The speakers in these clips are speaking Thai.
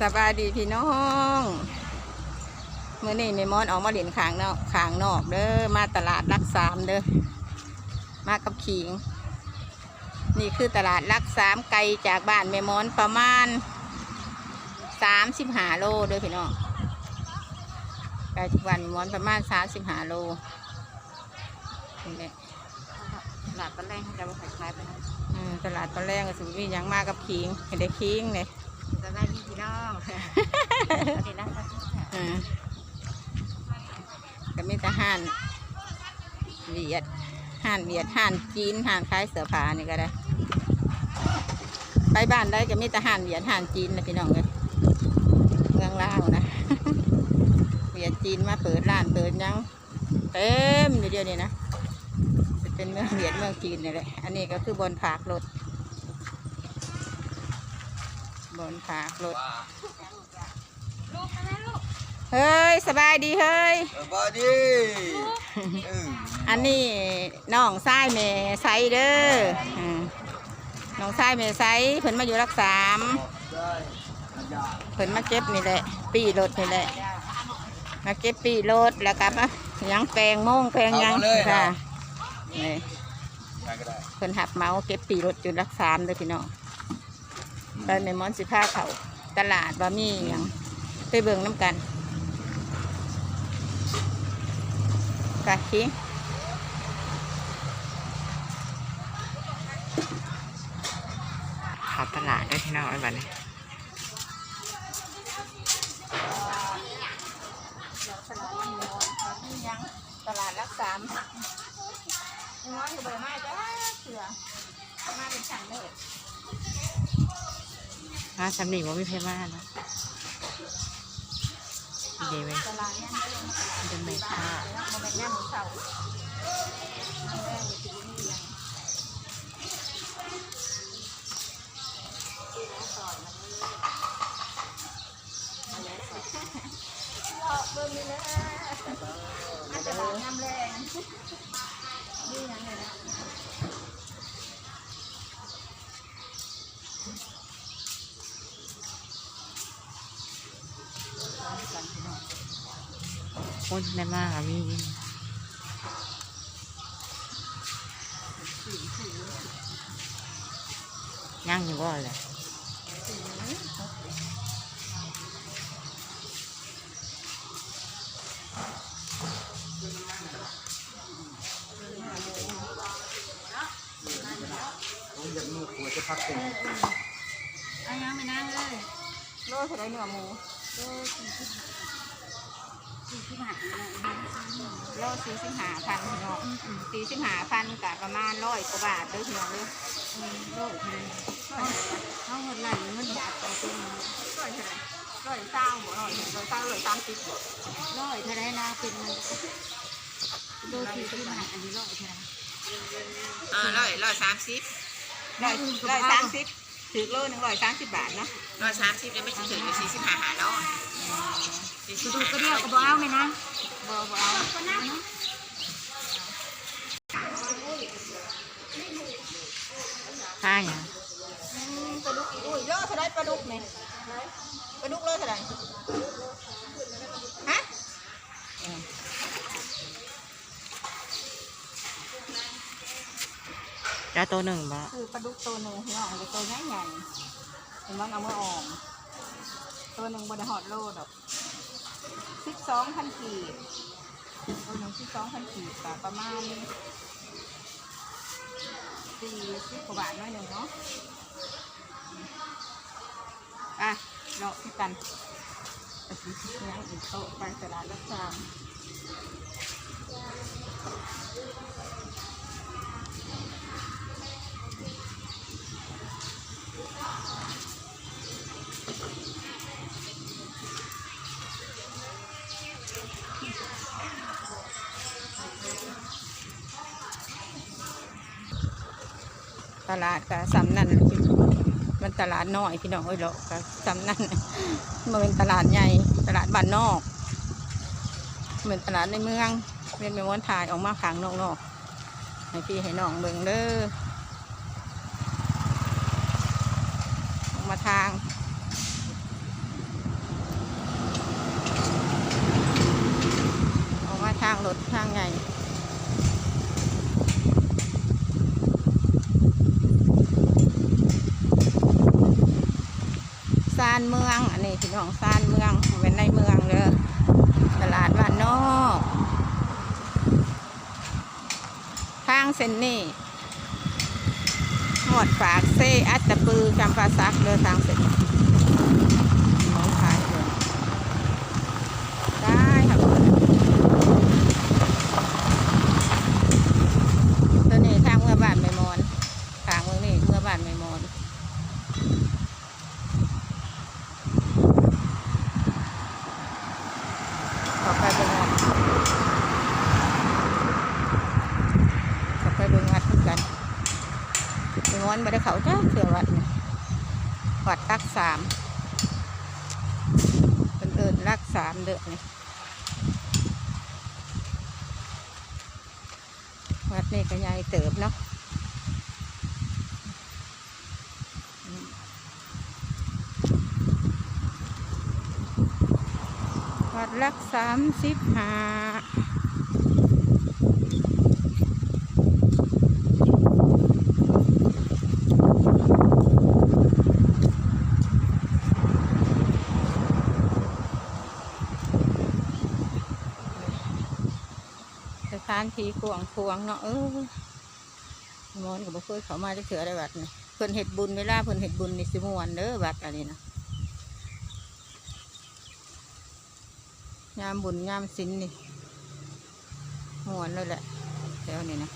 สบายดีพี่น้องเมื่อนี้แม่มอนออกมาเหรียญขางนอกขางนอกเด้อมาตลาดรักสามเด้อมากับขิง นี่คือตลาดรักสามไกลจากบ้านแม่มอนประมาณสามสิบห้าโลเด้อพี่น้องไกลจากบ้านแม่มอนประมาณสามสิบห้าโลนี่แหละตลาดตะแรงเขาจะมาขายขายไปนะอืมตลาดตอนแรกก็สิมีหยังมากับขิงเห็นได้ขิงเลย จะได้พี่พี่น้องเดี๋ยวนะครับอ่าก็มีแต่ห่านเวียดห่านเวียดห่านจีนห่านคล้ายเสือผานี่ก็ได้ ไปบ้านได้ก็มีแต่ห่านเวียดห่านจีนนะพี่น้องเลยเมืองลาวนะเวียดจีนมาเปิดร้านเปิดหยังเต็มอยู่เดียวนี้นะจะเป็นเมืองเวียดเมืองจีนนี่แหละอันนี้ก็คือบนผากรถ บนผากรถลูกนะลูกเฮ้ย สบายดีเฮ้ย สบายดีเอออันนี้น้องชายเมไซเด้ออืมน้องชายเมไซเพิ่นมาอยู่รักสามได้อาญาเพิ่นมาเก็บนี่แหละ ปีรถนี่แหละ มาเก็บปีรถแล้วก็มาหยังแปลงโม่งแปลงหยังค่ะนี่ใครก็ได้เพิ่นหับเมาเก็บปีรถอยู่รักสามเด้อพี่น้อง ไปในมอนสิผ้าเขาตลาดว่ามีหยังไปเบิ่งน้ำกันกะคิงขอตลาดได้พี่น้องไอ้บัดนี้ตลาดรักสามน้อยอยู่เบอร์มาจ้าเสือมาเป็นฉันเลย มาสำนีว่าไม่เพมาเนาะดีไหมตลาดเนี่ยเป็นไหมค่ะมันเป็นย่ามหมูเสาเบิ่งนี่นะตลาดน้ำแรงนี่ยังไงนะ คนได้มากอะมีย่างอยู่บ่เลยผมอยากมีหัวจะพักเป็นเอายังไม่นั่งเลยโลเท่าไรเนื้อหมูสี่ที่หัก เลยโลสี่สิบห้าพันพี่น้องสี่สิบห้าพันกับประมาณร้อยกว่าบาทเด้อพี่น้องเด้อโลกเลยเขาหมดไหลเงินบาทต่อปีร้อยเท่าไรร้อยเศร้าบ่ร้อยร้อยเศร้าร้อยสามสิบบ่ร้อยเท่าไรนะเป็นโลสี่ที่หักอันนี้ร้อยเท่าไรอ่าร้อยร้อยสามสิบร้อยร้อยสามสิบถือโลหนึ่งร้อยสามสิบบาทเนาะร้อยสามสิบยังไม่ถึงถึงสี่สิบห้าหาร้อย กระดูกกระเดี่ยวกระบอกเอาไหมนะบ่บ่เอาห้าอย่างปลาดุกอุ้ยโลเท่าไรปลาดุกเนี่ยปลาดุกโลเท่าไรฮะแล้วตัวหนึ่งบ่คือปลาดุกตัวหนึ่งพี่น้องเป็นตัวใหญ่ใหญ่เห็นมันเอามาออมตัวหนึ่งบนหอดโลดอก สิบสองพันกีบตัวหนึ่งสิบสองพันกีบกับประมาณสี่สิบกว่าบาทน้อยหนึ่งเนาะอะเนาะพี่กันไปซื้อเนื้ออีกโต๊ะไปตลาดรักษาม ตลาดกับสำนั่นมันตลาดน้อยพี่น้องเอ้ยหรอกก็สำนั่นมันเป็นตลาดใหญ่ตลาดบ้านนอก เหมือนตลาดในเมืองเป็นเมือนถ่ายออกมาขางนอกๆให้พี่ให้น้องเบิ่งเด้อออกมาทางออกมาทางรถทางไงานเมือง อันนี้พี่น้องซานเมืองเป็นในเมืองเลยตลาดบ้านนอกทางเส้นนี้หมดฝากเซอัตตปือจำปาซักเลยทางเส้นนี้ของขายเลยได้ค่ะตัวนี้ทางเมื่อบ้านไม่มอนทางเมืองนี้เมื่อบ้านไม่มอนขอไปเบิ่งวัดขอไปเบิ่งวัดเหมือนกันไม่มอนไม่ได้เขาจ้าเสือวัดนี่วัดรักสามเป็นเอิน รักสามเด้อนี่วัดนี่ก็ใหญ่เติบเนาะวัดรักสามสิบห้า ทีกวงควงเนาะเออมอนกับบ่เคยเขามาจะเถื่อได้บัดนี่เพิ่นเห็ดบุญเวลาเพิ่นเห็ดบุญนี่สิม่วนเด้อบัดอันนี้นะยามบุญยามสินนี่มวนเลยแหละแถวนี้นะ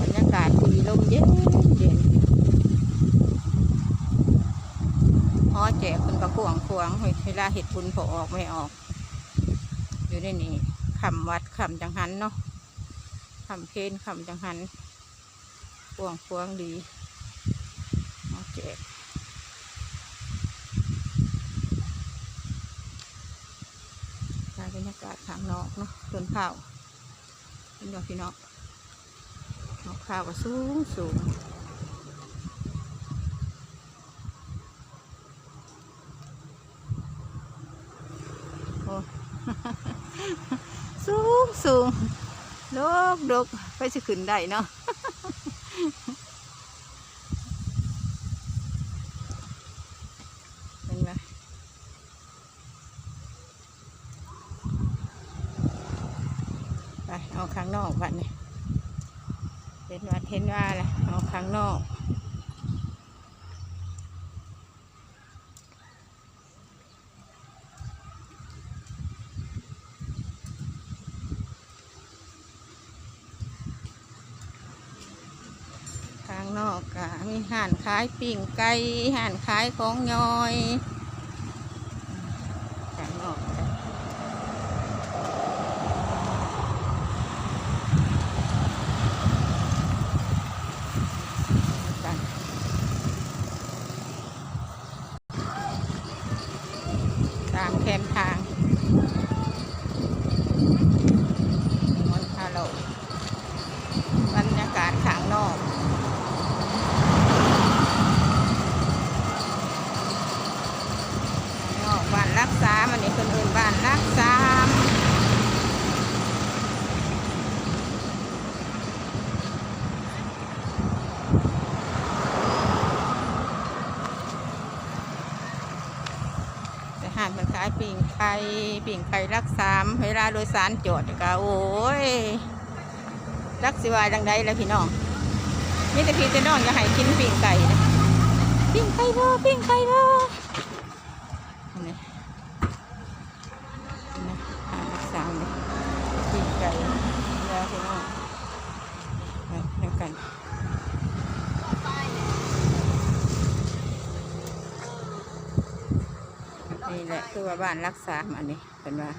บรรยากาศดีลมเย็นเย็นฮอแจกคนกระข วงเวลาเห็ดบุญพอออกไม่ออก อยู่ในนี่คำวัดคำจังหันเนาะคำเพนคำจังหันขวงขวงดีโอเคได้บรรยากาศข้างนอกเนาะต้นข้าวเป็นดอกพี่น้องนอกข้าวก็สูงสูงโอ้ สูงสูงดกดกไปสิขึ้นได้เนาะเห็นไหมไปเอาข้างนอกบัดนี่เห็นว่าเห็นว่าแหละเอาข้างนอกข้างนอกก็มีห่านขายปิ่งไก่ห่านขายของย่อยข้างนอกก็กันตามแคมทางมอนคาโลบรรยากาศข้างนอก นอกบ้านรักษามันนี่คนอื่นบ้านรักษาแต่หานมันขาย ปิ่งไก่ปิ่งไก่รักสามเวลาโดยสารจอดก็โอ้ยรักสิวายดังใดแล้วพี่น้องมีแต่พี่แต่น้องจะให้กินปิ่งไก่นะปิ่งไก่เด้อปิ่งไก่เด้อนี่นะหารักษาเลยปีกไก่ยาพี่น้องไปเดียวกันนี่แห ละคือว่าบ้านรักษาอันนี้เป็นว่า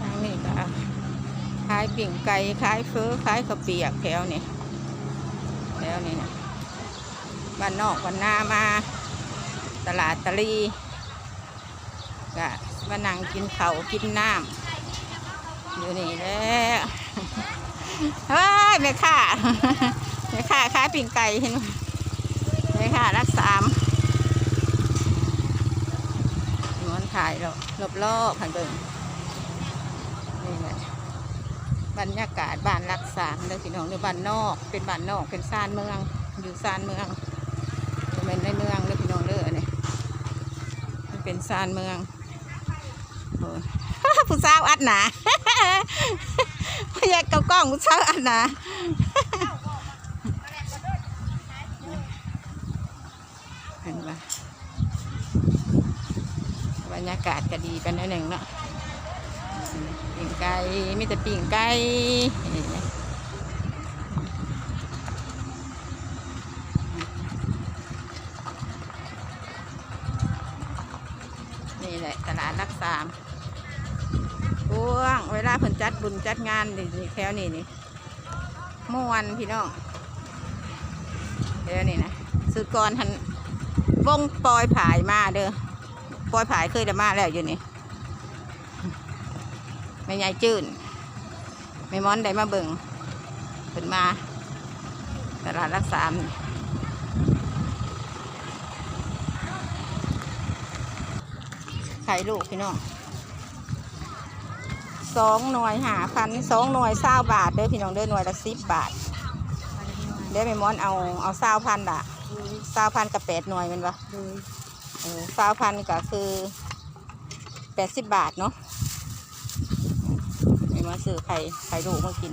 ทางนี้ก็ขายปิ่งไก่ขายเฟอขายข้าวเปียกแถวนี้แถวนี้นะบ้านนอกบ้านนามา ตลาดตะลีก็มานั่งกินเขากินน้ำอยู่นี่แหล้วเฮ้ยแม่ค่าแม่ค่าขายปิ่งไก่เห็นไหมแม่ค่ารักสาม ถ่ายเรารอบๆผ่านเบิ่งนี่แหละบรรยากาศบ้านรักสามเด้อพี่น้องเด้อบ้านนอก เป็นบ้านนอกเป็นซานเมือง อยู่ซานเมืองเป็นในเมืองเด้อพี่น้องเด้ออันนี้มันเป็นซานเมืองผู้สาวอัดหนาพยากกับกล้องผู้สาวอัดหนาเห็นปะบ รรยากาศก็ดีกันนหนึ่งเนาะปิ่งไก่มีแต่ปิ่งไก่นี่นะนี่แหละตลาดรักสามกว้างเวลาเพิ่นจัดบุญจัดงานนี่แถวนี่นี่ม่วนพี่น้องเดี๋ยวนี่นะสุก่อนทันวงปอยผายมาเด้อ ปอยผายเคยได้มาแล้วอยู่นี่ไม่ใหญ่จืดไม่ม้อนได้มาเบิ่งขึ้นมาตลาดรักสามไข่ลูกพี่น้องสองหน่วยหาพันสองหน่วยเศร้าบาทเด้อพี่น้องเด้อหน่วยละสิบบาทเดี๋ยวไม่ม้อนเอาเอาเศร้าพันละเศร้าพันกับแปดหน่วยแมันปะ สาวพันก็คือแปดสิบบาทเนาะไม่มาซื้อไข่ไข่ลูกมากิน